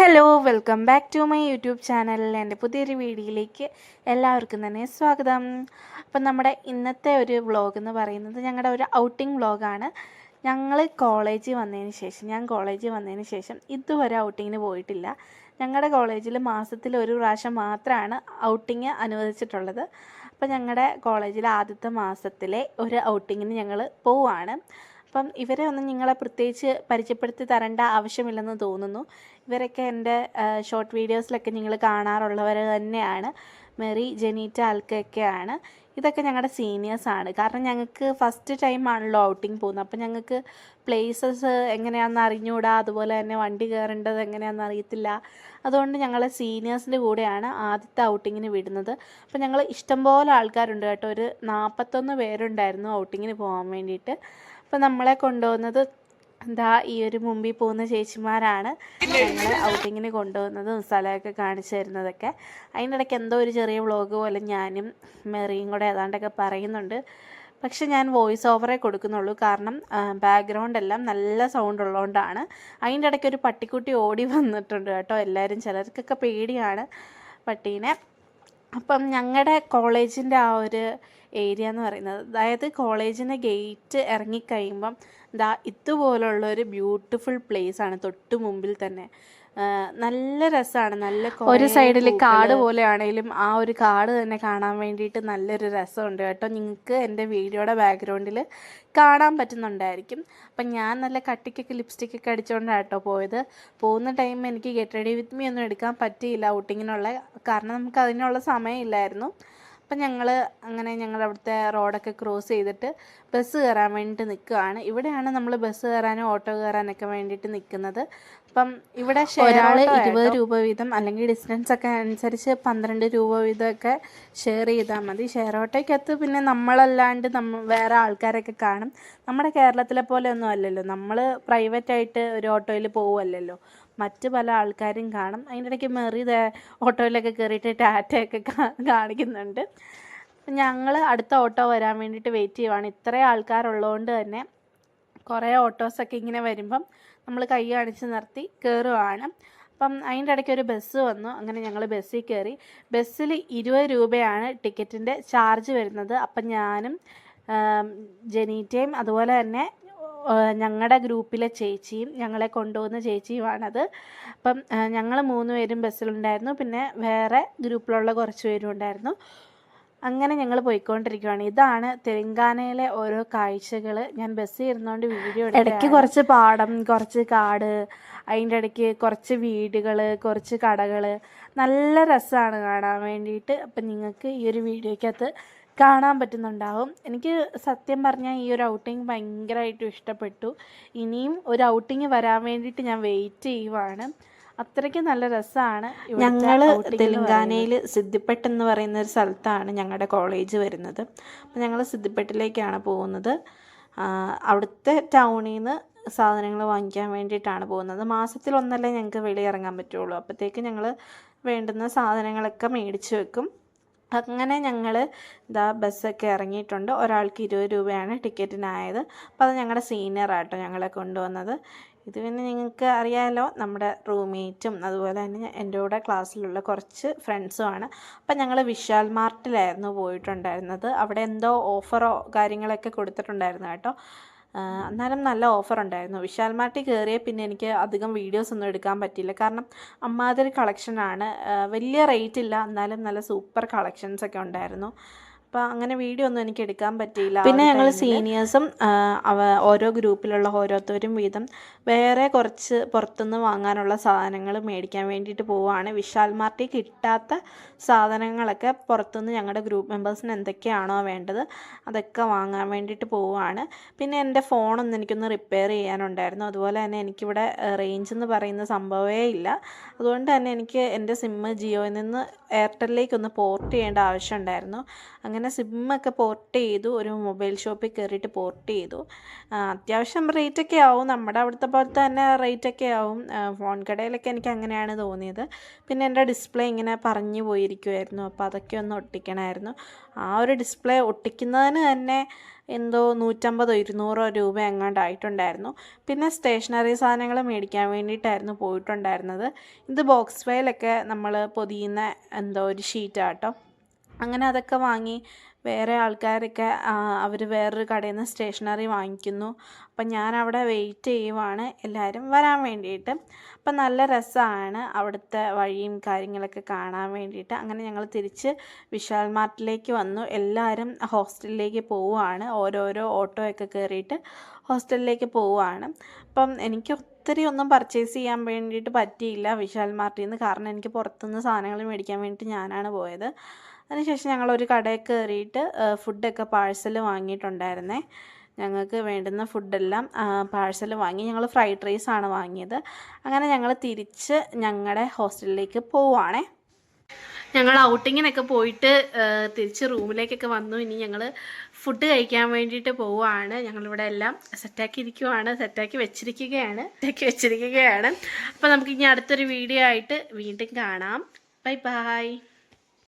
Hello welcome back to my YouTube ചാനലിൽ എന്റെ പുതിയൊരു വീഡിയോയിലേക്ക് എല്ലാവർക്കും തന്നെ സ്വാഗതം. അപ്പം നമ്മുടെ ഇന്നത്തെ ഒരു വ്ളോഗ് എന്ന് പറയുന്നത് ഞങ്ങളുടെ ഒരു ഔട്ടിംഗ് വ്ളോഗാണ് ഞങ്ങൾ കോളേജിൽ വന്നതിന് ശേഷം ഞാൻ കോളേജിൽ വന്നതിന് ശേഷം ഇതുവരെ ഔട്ടിങ്ങിന് പോയിട്ടില്ല. ഞങ്ങളുടെ കോളേജിൽ മാസത്തിൽ ഒരു പ്രാവശ്യം മാത്രമാണ് ഔട്ടിങ് അനുവദിച്ചിട്ടുള്ളത്. അപ്പോൾ ഞങ്ങളുടെ കോളേജിൽ ആദ്യത്തെ മാസത്തിലെ ഒരു ഔട്ടിങ്ങിന് ഞങ്ങൾ പോവുകയാണ് അപ്പം ഇവരെ ഒന്നും നിങ്ങളെ പ്രത്യേകിച്ച് പരിചയപ്പെടുത്തി തരേണ്ട ആവശ്യമില്ലെന്ന് തോന്നുന്നു. ഇവരൊക്കെ എന്റെ ഷോർട്ട് വീഡിയോസിലൊക്കെ നിങ്ങൾ കാണാറുള്ളവർ തന്നെയാണ്. മെറി ജെനീറ്റ ആൽക്കയൊക്കെയാണ് ഇതൊക്കെ ഞങ്ങളുടെ സീനിയേഴ്സാണ് കാരണം ഞങ്ങൾക്ക് ഫസ്റ്റ് ടൈം ആണല്ലോ ഔട്ടിങ് പോകുന്നത്. അപ്പം ഞങ്ങൾക്ക് പ്ലേസസ് എങ്ങനെയാണെന്ന് അറിഞ്ഞുകൂടാ അതുപോലെ തന്നെ വണ്ടി കയറേണ്ടത് എങ്ങനെയാണെന്ന് അറിയത്തില്ല. അതുകൊണ്ട് ഞങ്ങൾ സീനിയേഴ്സിന്റെ കൂടെയാണ് ആദ്യത്തെ ഔട്ടിങ്ങിന് വിടുന്നത്. അപ്പം ഞങ്ങൾ ഇഷ്ടംപോലെ ആൾക്കാരുണ്ട് കേട്ടോ. ഒരു നാൽപ്പത്തൊന്ന് പേരുണ്ടായിരുന്നു ഔട്ടിങ്ങിന് പോകാൻ വേണ്ടിയിട്ട്. അപ്പം നമ്മളെ കൊണ്ടുപോകുന്നത് എന്താ ഈ ഒരു മുമ്പിൽ പോകുന്ന ചേച്ചിമാരാണ്. ഞങ്ങളെ ഔട്ടിങ്ങിന് കൊണ്ടുപോകുന്നതും സ്ഥലമൊക്കെ കാണിച്ചു തരുന്നതൊക്കെ. അതിന്റെ ഇടയ്ക്ക് എന്തോ ഒരു ചെറിയ വ്ളോഗ് പോലെ ഞാനും മെറിയും കൂടെ ഏതാണ്ടൊക്കെ പറയുന്നുണ്ട്. പക്ഷെ ഞാൻ വോയിസ് ഓവറേ കൊടുക്കുന്നുള്ളൂ. കാരണം ബാക്ക്ഗ്രൗണ്ട് എല്ലാം നല്ല സൗണ്ട് ഉള്ളതുകൊണ്ടാണ്. അതിന്റെ ഇടയ്ക്ക് ഒരു പട്ടിക്കുട്ടി ഓടി വന്നിട്ടുണ്ട് കേട്ടോ എല്ലാവരും. ചിലർക്കൊക്കെ പേടിയാണ് പട്ടീനെ. അപ്പം ഞങ്ങളുടെ കോളേജിന്റെ ആ ഒരു ഏരിയ എന്ന് പറയുന്നത് അതായത് കോളേജിന്റെ ഗേറ്റ് ഇറങ്ങിക്കഴിയുമ്പം ദാ ഇതുപോലുള്ള ഒരു ബ്യൂട്ടിഫുൾ പ്ലേസ് ആണ് തൊട്ട് മുമ്പിൽ തന്നെ. നല്ല രസമാണ് നല്ല ഒരു സൈഡിൽ കാട് പോലെയാണെങ്കിലും ആ ഒരു കാട് തന്നെ കാണാൻ വേണ്ടിയിട്ട് നല്ലൊരു രസമുണ്ട് കേട്ടോ. നിങ്ങൾക്ക് എന്റെ വീഡിയോയുടെ ബാക്ക്ഗ്രൗണ്ടിൽ കാണാൻ പറ്റുന്നുണ്ടായിരിക്കും. അപ്പം ഞാൻ നല്ല കട്ടിക്കൊക്കെ ലിപ്സ്റ്റിക്കൊക്കെ അടിച്ചുകൊണ്ടാണ് കേട്ടോ പോയത്. പോകുന്ന ടൈം എനിക്ക് ഗെറ്റ് റെഡി വിത്ത് മീ ഒന്നും എടുക്കാൻ പറ്റിയില്ല ഔട്ടിങ്ങിനുള്ള. കാരണം നമുക്ക് അതിനുള്ള സമയമില്ലായിരുന്നു. അപ്പം ഞങ്ങൾ അങ്ങനെ ഞങ്ങൾ അവിടുത്തെ റോഡൊക്കെ ക്രോസ് ചെയ്തിട്ട് ബസ് കയറാൻ വേണ്ടിയിട്ട് നിൽക്കുകയാണ് ഇവിടെയാണ് നമ്മൾ ബസ് കയറാനും ഓട്ടോ കയറാനൊക്കെ വേണ്ടിയിട്ട് നിൽക്കുന്നത് അപ്പം ഇവിടെ ഒരാൾ ഇരുപത് രൂപ വീതം അല്ലെങ്കിൽ ഡിസ്റ്റൻസ് ഒക്കെ അനുസരിച്ച് പന്ത്രണ്ട് രൂപ വീതമൊക്കെ ഷെയർ ചെയ്താൽ മതി. ഷെയർ ഓട്ടോയ്ക്കകത്ത് പിന്നെ നമ്മളല്ലാണ്ട് നമ്മ വേറെ ആൾക്കാരൊക്കെ കാണും. നമ്മുടെ കേരളത്തിലെ പോലെ ഒന്നും അല്ലല്ലോ. നമ്മൾ പ്രൈവറ്റായിട്ട് ഒരു ഓട്ടോയിൽ പോവുമല്ലല്ലോ മറ്റ് പല ആൾക്കാരും കാണും. അതിന്റെ ഇടയ്ക്ക് മെറി ഓട്ടോയിലൊക്കെ കയറിയിട്ട് ടാറ്റയൊക്കെ കാണിക്കുന്നുണ്ട്. ഞങ്ങൾ അടുത്ത ഓട്ടോ വരാൻ വേണ്ടിയിട്ട് വെയിറ്റ് ചെയ്യുവാണ്. ഇത്രയും ആൾക്കാരുള്ളതുകൊണ്ട് തന്നെ കുറേ ഓട്ടോസൊക്കെ ഇങ്ങനെ വരുമ്പം നമ്മൾ കൈ കാണിച്ച് നിർത്തി കയറുവാണ് അപ്പം അതിന്റെ ഇടയ്ക്ക് ഒരു ബസ് വന്നു. അങ്ങനെ ഞങ്ങൾ ബസ്സിൽ കയറി ബസ്സിൽ ഇരുപത് രൂപയാണ് ടിക്കറ്റിന്റെ ചാർജ് വരുന്നത്. അപ്പം ഞാനും ജനീറ്റയും അതുപോലെ തന്നെ ഞങ്ങളുടെ ഗ്രൂപ്പിലെ ചേച്ചിയും ഞങ്ങളെ കൊണ്ടുപോകുന്ന ചേച്ചിയുമാണത്. അപ്പം ഞങ്ങൾ മൂന്ന് പേരും ബസ്സിലുണ്ടായിരുന്നു. പിന്നെ വേറെ ഗ്രൂപ്പിലുള്ള കുറച്ച് പേരും ഉണ്ടായിരുന്നു. അങ്ങനെ ഞങ്ങൾ പോയിക്കൊണ്ടിരിക്കുകയാണ് ഇതാണ് തെലങ്കാനയിലെ ഓരോ കാഴ്ചകൾ ഞാൻ ബസ്സിൽ ഇരുന്നുകൊണ്ട് വീഡിയോ ഇടയ്ക്ക് കുറച്ച് പാടം കുറച്ച് കാട് അതിന്റെ ഇടയ്ക്ക് കുറച്ച് വീടുകൾ കുറച്ച് കടകൾ നല്ല രസമാണ് കാണാൻ വേണ്ടിയിട്ട്. അപ്പം നിങ്ങൾക്ക് ഈ ഒരു വീഡിയോയ്ക്കകത്ത് കാണാൻ പറ്റുന്നുണ്ടാവും. എനിക്ക് സത്യം പറഞ്ഞാൽ ഈ ഒരു ഔട്ടിങ് ഭയങ്കരമായിട്ടും ഇഷ്ടപ്പെട്ടു. ഇനിയും ഒരു ഔട്ടിങ് വരാൻ വേണ്ടിയിട്ട് ഞാൻ വെയിറ്റ് ചെയ്യുവാണ്. അത്രയ്ക്ക് നല്ല രസമാണ് ഞങ്ങൾ തെലങ്കാനയിൽ സിദ്ധിപ്പെട്ട് എന്ന് പറയുന്ന ഒരു സ്ഥലത്താണ് ഞങ്ങളുടെ കോളേജ് വരുന്നത്. അപ്പം ഞങ്ങൾ സിദ്ധിപ്പെട്ടിലേക്കാണ് പോകുന്നത്. അവിടുത്തെ ടൗണിൽ നിന്ന് സാധനങ്ങൾ വാങ്ങിക്കാൻ വേണ്ടിയിട്ടാണ് പോകുന്നത്. മാസത്തിൽ ഒന്നല്ലേ ഞങ്ങൾക്ക് വെളിയിറങ്ങാൻ പറ്റുള്ളൂ. അപ്പോഴത്തേക്ക് ഞങ്ങൾ വേണ്ടുന്ന സാധനങ്ങളൊക്കെ മേടിച്ച് വെക്കും. അങ്ങനെ ഞങ്ങൾ ഇതാ ബസ്സൊക്കെ ഇറങ്ങിയിട്ടുണ്ട്. ഒരാൾക്ക് ഇരുപത് രൂപയാണ് ടിക്കറ്റിനായത്. അപ്പോൾ അത് ഞങ്ങളുടെ സീനിയറാട്ടോ ഞങ്ങളെ കൊണ്ടുവന്നത്. ഇത് പിന്നെ നിങ്ങൾക്ക് അറിയാമല്ലോ നമ്മുടെ റൂംമേറ്റും അതുപോലെ തന്നെ എന്റെ കൂടെ ക്ലാസ്സിലുള്ള കുറച്ച് ഫ്രണ്ട്സുമാണ്. അപ്പം ഞങ്ങൾ വിശാൽ മാർട്ടിലായിരുന്നു പോയിട്ടുണ്ടായിരുന്നത്. അവിടെ എന്തോ ഓഫറോ കാര്യങ്ങളൊക്കെ കൊടുത്തിട്ടുണ്ടായിരുന്നു കേട്ടോ. എന്നാലും നല്ല ഓഫർ ഉണ്ടായിരുന്നു വിശാൽ മാർട്ടി കയറിയ പിന്നെ എനിക്ക് അധികം വീഡിയോസ് ഒന്നും എടുക്കാൻ പറ്റിയില്ല. കാരണം അമ്മാതിരി കളക്ഷനാണ്. വലിയ റേറ്റ് ഇല്ല എന്നാലും നല്ല സൂപ്പർ കളക്ഷൻസ് ഒക്കെ ഉണ്ടായിരുന്നു. അപ്പോൾ അങ്ങനെ വീഡിയോ ഒന്നും എനിക്ക് എടുക്കാൻ പറ്റിയില്ല പിന്നെ ഞങ്ങൾ സീനിയേഴ്സും ഓരോ ഗ്രൂപ്പിലുള്ള ഓരോരുത്തരും വീതം വേറെ കുറച്ച് പുറത്തുനിന്ന് വാങ്ങാനുള്ള സാധനങ്ങൾ മേടിക്കാൻ വേണ്ടിയിട്ട് പോവുകയാണ്. വിശാൽ മാർട്ടിൽ കിട്ടാത്ത സാധനങ്ങളൊക്കെ പുറത്തുനിന്ന് ഞങ്ങളുടെ ഗ്രൂപ്പ് മെമ്പേഴ്സിന് എന്തൊക്കെയാണോ വേണ്ടത് അതൊക്കെ വാങ്ങാൻ വേണ്ടിയിട്ട് പോവുകയാണ്. പിന്നെ എന്റെ ഫോണൊന്നും എനിക്കൊന്ന് റിപ്പയർ ചെയ്യാനുണ്ടായിരുന്നു. അതുപോലെ തന്നെ എനിക്കിവിടെ റേഞ്ച് എന്ന് പറയുന്ന സംഭവമേ ഇല്ല. അതുകൊണ്ട് തന്നെ എനിക്ക് എന്റെ സിമ്മ് ജിയോയിൽ നിന്ന് എയർടെല്ലിലേക്ക് ഒന്ന് പോർട്ട് ചെയ്യേണ്ട ആവശ്യമുണ്ടായിരുന്നു അങ്ങനെ സിമ്മൊക്കെ പോർട്ട് ചെയ്തു ഒരു മൊബൈൽ ഷോപ്പിൽ കയറിയിട്ട് പോർട്ട് ചെയ്തു. അത്യാവശ്യം റേറ്റൊക്കെ ആവും. നമ്മുടെ അവിടുത്തെ പോലത്തെ തന്നെ റേറ്റൊക്കെ ആവും. ഫോൺ കടയിലൊക്കെ എനിക്ക് അങ്ങനെയാണ് തോന്നിയത്. പിന്നെ എന്റെ ഡിസ്പ്ലേ ഇങ്ങനെ പറഞ്ഞു പോയിരിക്കുമായിരുന്നു അപ്പോൾ അതൊക്കെ ഒന്ന് ഒട്ടിക്കണമായിരുന്നു. ആ ഒരു ഡിസ്പ്ലേ ഒട്ടിക്കുന്നതിന് തന്നെ എന്തോ നൂറ്റമ്പതോ ഇരുന്നൂറോ രൂപ എങ്ങാണ്ടായിട്ടുണ്ടായിരുന്നു. പിന്നെ സ്റ്റേഷനറി സാധനങ്ങൾ മേടിക്കാൻ വേണ്ടിയിട്ടായിരുന്നു പോയിട്ടുണ്ടായിരുന്നത്. ഇത് ബോക്സ് ഫയലൊക്കെ നമ്മൾ പൊതിയുന്ന എന്തോ ഒരു ഷീറ്റാട്ടോ. അങ്ങനെ അതൊക്കെ വാങ്ങി വേറെ ആൾക്കാരൊക്കെ അവർ വേറൊരു കടയിൽ നിന്ന് സ്റ്റേഷനറി വാങ്ങിക്കുന്നു. അപ്പം ഞാൻ അവിടെ വെയിറ്റ് ചെയ്യുവാണ്. എല്ലാവരും വരാൻ വേണ്ടിയിട്ട്. അപ്പം നല്ല രസമാണ് അവിടുത്തെ വഴിയും കാര്യങ്ങളൊക്കെ കാണാൻ വേണ്ടിയിട്ട്. അങ്ങനെ ഞങ്ങൾ തിരിച്ച് വിശാൽ മാർട്ടിലേക്ക് വന്നു. എല്ലാവരും ഹോസ്റ്റലിലേക്ക് പോവുകയാണ് ഓരോരോ ഓട്ടോയൊക്കെ കയറിയിട്ട് ഹോസ്റ്റലിലേക്ക് പോവുകയാണ് അപ്പം എനിക്ക് ഒത്തിരി ഒന്നും പർച്ചേസ് ചെയ്യാൻ വേണ്ടിയിട്ട് പറ്റിയില്ല വിശാൽ മാർട്ടിൽ നിന്ന് കാരണം എനിക്ക് പുറത്തുനിന്ന് സാധനങ്ങൾ മേടിക്കാൻ വേണ്ടിയിട്ട് ഞാനാണ് പോയത്. അതിനുശേഷം ഞങ്ങൾ ഒരു കടയിൽ കയറിയിട്ട് ഫുഡൊക്കെ പാഴ്സൽ വാങ്ങിയിട്ടുണ്ടായിരുന്നേ. ഞങ്ങൾക്ക് വേണ്ടുന്ന ഫുഡെല്ലാം പാഴ്സൽ വാങ്ങി. ഞങ്ങൾ ഫ്രൈഡ് റൈസ് ആണ് വാങ്ങിയത്. അങ്ങനെ ഞങ്ങൾ തിരിച്ച് ഞങ്ങളുടെ ഹോസ്റ്റലിലേക്ക് പോവുകയാണേ ഞങ്ങൾ ഔട്ടിങ്ങിനൊക്കെ പോയിട്ട് തിരിച്ച് റൂമിലേക്കൊക്കെ വന്നു. ഇനി ഞങ്ങൾ ഫുഡ് കഴിക്കാൻ വേണ്ടിയിട്ട് പോവുകയാണ് ഞങ്ങളിവിടെ എല്ലാം സെറ്റാക്കി ഇരിക്കുവാണ്. സെറ്റാക്കി വെച്ചിരിക്കുകയാണ്. സെറ്റാക്കി വെച്ചിരിക്കുകയാണ്. അപ്പോൾ നമുക്ക് ഇനി അടുത്തൊരു വീഡിയോ ആയിട്ട് വീണ്ടും കാണാം. Bye bye.